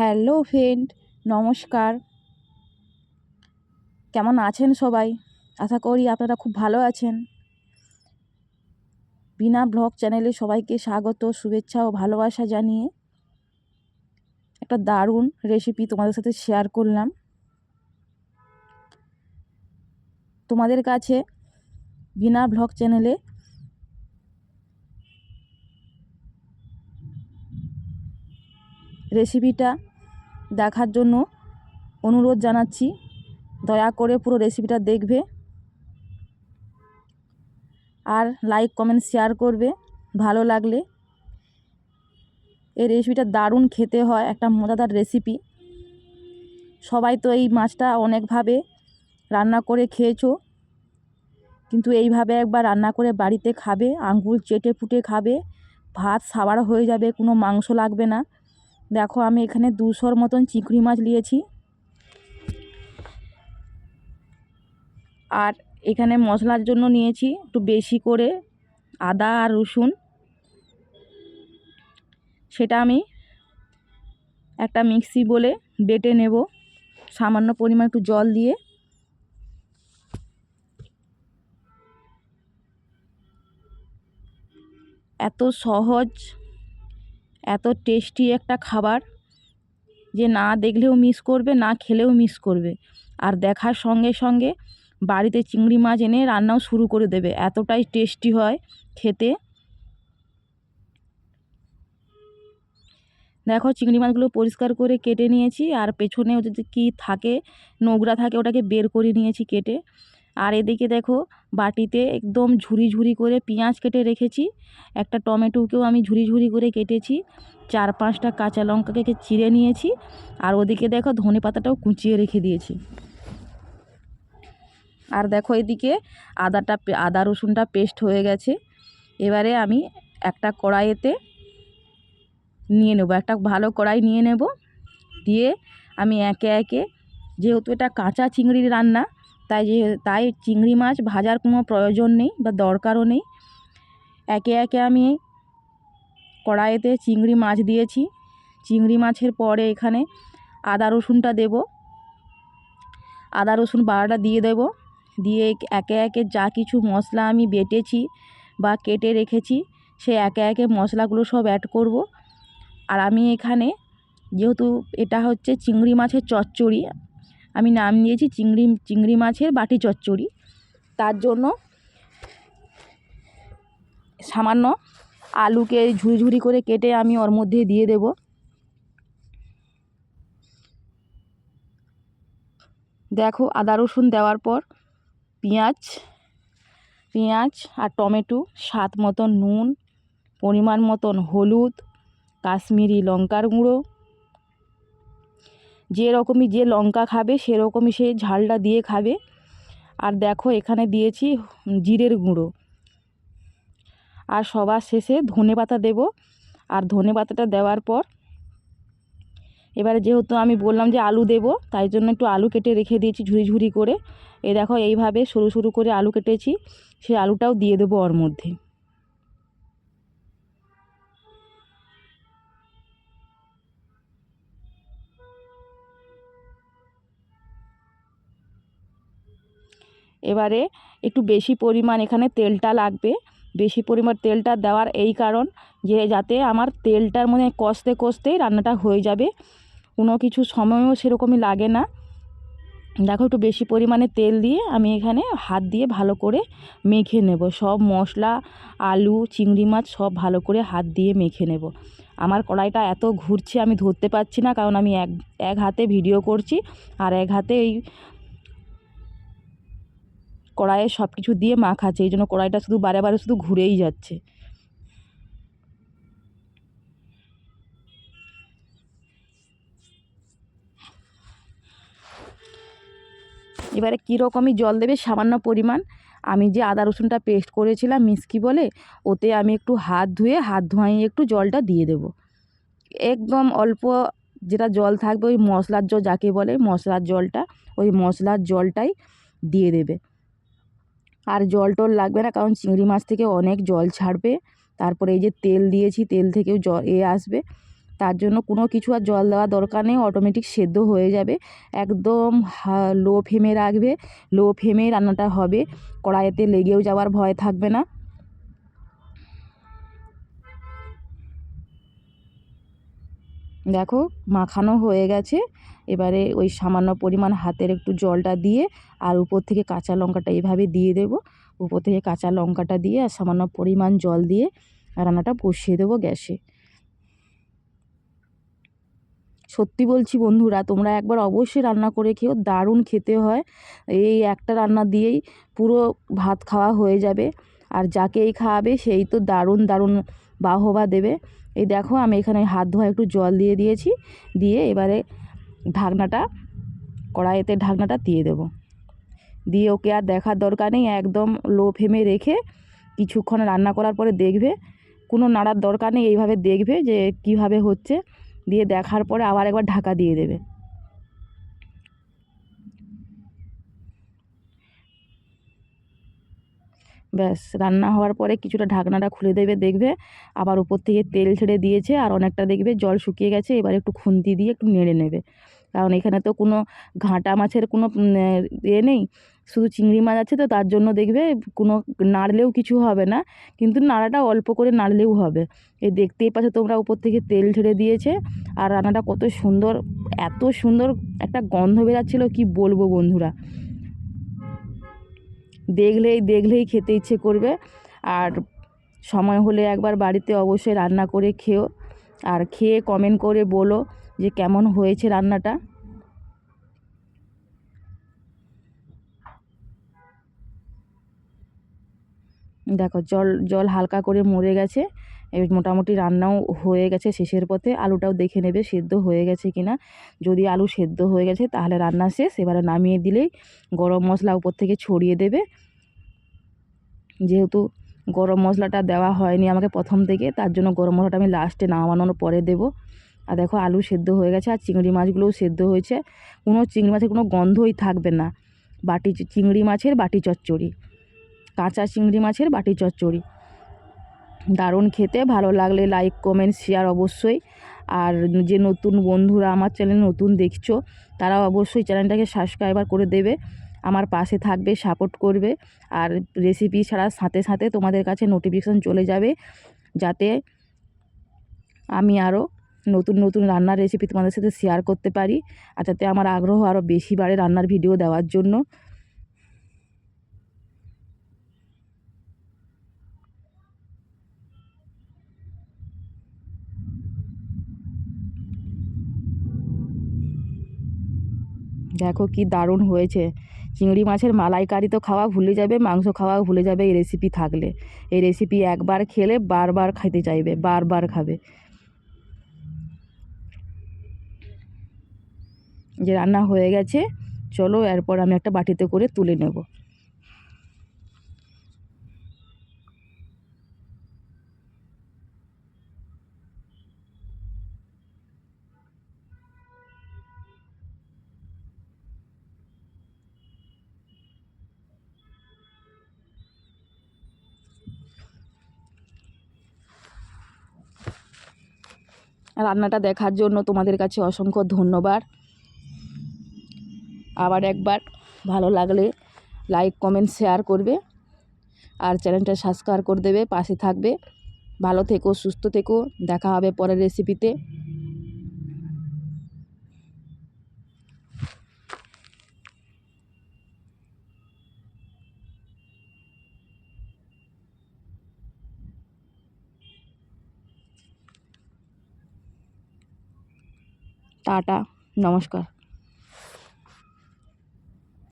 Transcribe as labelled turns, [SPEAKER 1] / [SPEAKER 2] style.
[SPEAKER 1] Hello friend, নমস্কার। কেমন আছেন সবাই? আশা করি আপনারা খুব ভালো আছেন। বিনা ব্লগ চ্যানেলে সবাইকে স্বাগত, শুভেচ্ছা ও ভালোবাসা জানিয়ে একটা দারুণ রেসিপি তোমাদের সাথে শেয়ার করলাম। তোমাদের কাছে বিনা ব্লগ চ্যানেলে রেসিপিটা দেখার জন্য অনুরোধ জানাচ্ছি। দয়া করে পুরো রেসিপিটা দেখবে। আর লাইক কমেন্ট শেয়ার করবে। ভালো লাগলে। এই রেসিপিটা দারুণ খেতে হয়, একটা মজাদার রেসিপি সবাই তো এই মাছটা অনেকভাবে রান্না করে খেয়েছো। কিন্তু এইভাবে একবার রান্না করে বাড়িতে খাবে, আঙ্গুল চেটে ফুটে খাবে, ভাত সাবার হয়ে যাবে, কোনো মাংস লাগবে না। দেখো, আমি এখানে দুশোর মতন চিংড়ি মাছ নিয়েছি। আর এখানে মশলার জন্য নিয়েছি একটু বেশি করে আদা আর রসুন। সেটা আমি একটা মিক্সি বলে বেটে নেব, সামান্য পরিমাণ একটু জল দিয়ে। এত সহজ এত টেস্টি একটা খাবার যে না দেখলেও মিস করবে, না খেলেও মিস করবে। আর দেখার সঙ্গে সঙ্গে বাড়িতে চিংড়ি মাছ এনে রান্নাও শুরু করে দেবে। এতটাই টেস্টি হয় খেতে। দেখো চিংড়ি মাছগুলো পরিষ্কার করে কেটে নিয়েছি, আর পেছনে যদি কী থাকে, নোংরা থাকে, ওটাকে বের করে নিয়েছি কেটে। আর এদিকে দেখো বাটিতে একদম ঝুরি ঝুরি করে পেঁয়াজ কেটে রেখেছি। একটা টমেটোকেও আমি ঝুরি ঝুরি করে কেটেছি। চার পাঁচটা কাঁচা লঙ্কাকে চিড়ে নিয়েছি। আর ওদিকে দেখো ধনে পাতাটাও কুচিয়ে রেখে দিয়েছি। আর দেখো এদিকে আদাটা আদা রসুনটা পেস্ট হয়ে গেছে। এবারে আমি একটা কড়াইয়েতে নিয়ে নেব, একটা ভালো কড়াই নিয়ে নেব। দিয়ে আমি একে একে, যেহেতু এটা কাঁচা চিংড়ির রান্না তাই যে, তাই চিংড়ি মাছ ভাজার কোনো প্রয়োজন নেই বা দরকারও নেই। একে একে আমি কড়াইতে চিংড়ি মাছ দিয়েছি। চিংড়ি মাছের পরে এখানে আদা রসুনটা দেব। আদা রসুন বাড়াটা দিয়ে দেব। দিয়ে একে একে যা কিছু মশলা আমি বেটেছি বা কেটে রেখেছি, সে একে একে মশলাগুলো সব অ্যাড করব। আর আমি এখানে যেহেতু এটা হচ্ছে চিংড়ি মাছের চচ্চড়ি আমি নাম দিয়েছি চিংড়ি চিংড়ি মাছের বাটি চচ্চড়ি। তার জন্য সামান্য আলুকে ঝুরি ঝুরি করে কেটে আমি ওর মধ্যে দিয়ে দেব। দেখো, আদা রসুন দেওয়ার পর পেঁয়াজ পেঁয়াজ আর টমেটো, স্বাদ মতন নুন, পরিমাণ মতন হলুদ, কাশ্মীরি লঙ্কার গুঁড়ো যে রকমই যে লঙ্কা খাবে সেরকমই সে ঝালটা দিয়ে খাবে। আর দেখো এখানে দিয়েছি জিরের গুঁড়ো। আর সবার শেষে ধনে পাতা দেবো। আর ধনে পাতাটা দেওয়ার পর এবারে যেহেতু আমি বললাম যে আলু দেব, তাই জন্য একটু আলু কেটে রেখে দিয়েছি ঝুরি ঝুড়ি করে। এ দেখো এইভাবে সরু সরু করে আলু কেটেছি সেই আলুটাও দিয়ে দেবো ওর মধ্যে। এবারে একটু বেশি পরিমাণ এখানে তেলটা লাগবে। বেশি পরিমাণ তেলটা দেওয়ার এই কারণ যে, যাতে আমার তেলটার মধ্যে কষতে কষতেই রান্নাটা হয়ে যাবে। কোনো কিছু সময়ও সেরকমই লাগে না। দেখো একটু বেশি পরিমাণে তেল দিয়ে আমি এখানে হাত দিয়ে ভালো করে মেখে নেব। সব মশলা, আলু, চিংড়ি মাছ সব ভালো করে হাত দিয়ে মেখে নেব। আমার কড়াইটা এত ঘুরছে আমি ধরতে পারছি না কারণ আমি এক এক হাতে ভিডিও করছি আর এক হাতে এই কড়াইয়ে সব কিছু দিয়ে মাখাচ্ছে, এই জন্য কড়াইটা শুধু বারে বারে শুধু ঘুরেই যাচ্ছে। এবারে কীরকমই জল দেবে সামান্য পরিমাণ? আমি যে আদা রসুনটা পেস্ট করেছিলাম মিষ্কি বলে, ওতে আমি একটু হাত ধুয়ে, হাত ধোঁয়াই একটু জলটা দিয়ে দেব। একদম অল্প যেটা জল থাকবে ওই মশলার জল, যাকে বলে মশলার জলটা, ওই মশলার জলটাই দিয়ে দেবে। আর জল টল লাগবে না, কারণ চিংড়ি মাছ থেকে অনেক জল ছাড়বে। তারপরে এই যে তেল দিয়েছি, তেল থেকেও জল এ আসবে। তার জন্য কোনো কিছু আর জল দেওয়া দরকার নেই অটোমেটিক সেদ্ধ হয়ে যাবে। একদম লো ফ্লেমে রাখবে। লো ফ্লেমে রান্নাটা হবে। কড়াইতে লেগেও যাওয়ার ভয় থাকবে না। দেখো মাখানো হয়ে গেছে। এবারে ওই সামান্য পরিমাণ হাতের একটু জলটা দিয়ে আর উপর থেকে কাঁচা লঙ্কাটা এইভাবে দিয়ে দেবো। উপর থেকে কাঁচা লঙ্কাটা দিয়ে আর সামান্য পরিমাণ জল দিয়ে রান্নাটা বসিয়ে দেবো গ্যাসে। সত্যি বলছি বন্ধুরা, তোমরা একবার অবশ্যই রান্না করে খেও, দারুণ খেতে হয়। এই একটা রান্না দিয়েই পুরো ভাত খাওয়া হয়ে যাবে। আর যাকেই খাওয়াবে সেই তো দারুণ দারুণ বাহবা দেবে। এই দেখো আমি এখানে হাত ধোয়া একটু জল দিয়ে দিয়েছি, দিয়ে এবারে ঢাকনাটা, কড়াইতে ঢাকনাটা দিয়ে দেব। দিয়ে ওকে আর দেখার দরকার নেই, একদম লো ফ্লেমে রেখে কিছুক্ষণ রান্না করার পরে দেখবে, কোনো নাড়ার দরকার নেই, এইভাবে দেখবে যে কীভাবে হচ্ছে। দিয়ে দেখার পরে আবার একবার ঢাকা দিয়ে দেবে। ব্যাস, রান্না হওয়ার পরে কিছুটা ঢাকনাটা খুলে দেবে, দেখবে আবার উপর থেকে তেল ছেড়ে দিয়েছে আর অনেকটা দেখবে জল শুকিয়ে গেছে, এবার একটু খুন্তি দিয়ে একটু নেড়ে নেবে। কারণ এখানে তো কোনো ঘাঁটা মাছের কোনো এ নেই, শুধু চিংড়ি মাছ আছে তো তার জন্য দেখবে কোনো নাড়লেও কিছু হবে না, কিন্তু নাড়াটা অল্প করে নাড়লেও হবে। এই দেখতেই পাচ্ছ তোমরা উপর থেকে তেল ছেড়ে দিয়েছে আর রান্নাটা কত সুন্দর, এত সুন্দর একটা গন্ধ বেরাচ্ছিলো, কি বলব বন্ধুরা। দেখলেই দেখলেই খেতে ইচ্ছে করবে। আর সময় হলে একবার বাড়িতে অবশ্যই রান্না করে খেও। আর খেয়ে কমেন্ট করে বলো যে কেমন হয়েছে রান্নাটা। দেখো, জল জল হালকা করে মরে গেছে। মোটামুটি রান্নাও হয়ে গেছে শেষের পথে, আলুটাও দেখে নেবে সেদ্ধ হয়ে গেছে কিনা। যদি আলু সেদ্ধ হয়ে গেছে তাহলে রান্না শেষ, এবারে নামিয়ে দিলেই গরম মশলা উপর থেকে ছড়িয়ে দেবে। যেহেতু গরম মশলাটা দেওয়া হয়নি আমাকে প্রথম থেকে, তার জন্য গরম মশলাটা আমি লাস্টে নামানোর পরে দেবো। আর দেখো আলু সেদ্ধ হয়ে গেছে, আর চিংড়ি মাছগুলোও সেদ্ধ হয়েছে। কোনো চিংড়ি মাছের কোনো গন্ধই থাকবে না। বাটি চিংড়ি মাছের বাটি চচ্চড়ি, কাঁচা চিংড়ি মাছের বাটি চচ্চড়ি। দারুণ খেতে, ভালো লাগলে লাইক কমেন্ট শেয়ার অবশ্যই। আর যে নতুন বন্ধুরা আমার চ্যানেল নতুন দেখছ, তারা অবশ্যই চ্যানেলটাকে সাবস্ক্রাইবার করে দেবে, আমার পাশে থাকবে সাপোর্ট করবে। আর রেসিপি ছাড়া সাথে সাথে তোমাদের কাছে নোটিফিকেশান চলে যাবে, যাতে আমি আরও নতুন নতুন রান্নার রেসিপি তোমাদের সাথে শেয়ার করতে পারি, আর যাতে আমার আগ্রহ আরও বেশি বাড়ে রান্নার ভিডিও দেওয়ার জন্য। দেখো কি দারুণ হয়েছে। চিংড়ি মাছের মালাইকারি তো খাওয়া ভুলে যাবে, মাংস খাওয়া ভুলে যাবে, এই রেসিপি থাকলে। এই রেসিপি একবার খেলে বারবার খাইতে চাইবে, বারবার খাবে। যে রান্না হয়ে গেছে, চলো এরপর আমি একটা বাটিতে করে তুলে নেব। রান্নাটা দেখার জন্য তোমাদের কাছে অসংখ্য ধন্যবাদ। আবার একবার ভালো লাগলে লাইক, কমেন্ট, শেয়ার করবে আর চ্যানেলটা সাবস্ক্রাইব করে দেবে, পাশে থাকবে। ভালো থেকো, সুস্থ থেকো, দেখা হবে পরের রেসিপিতে টাটা নমস্কার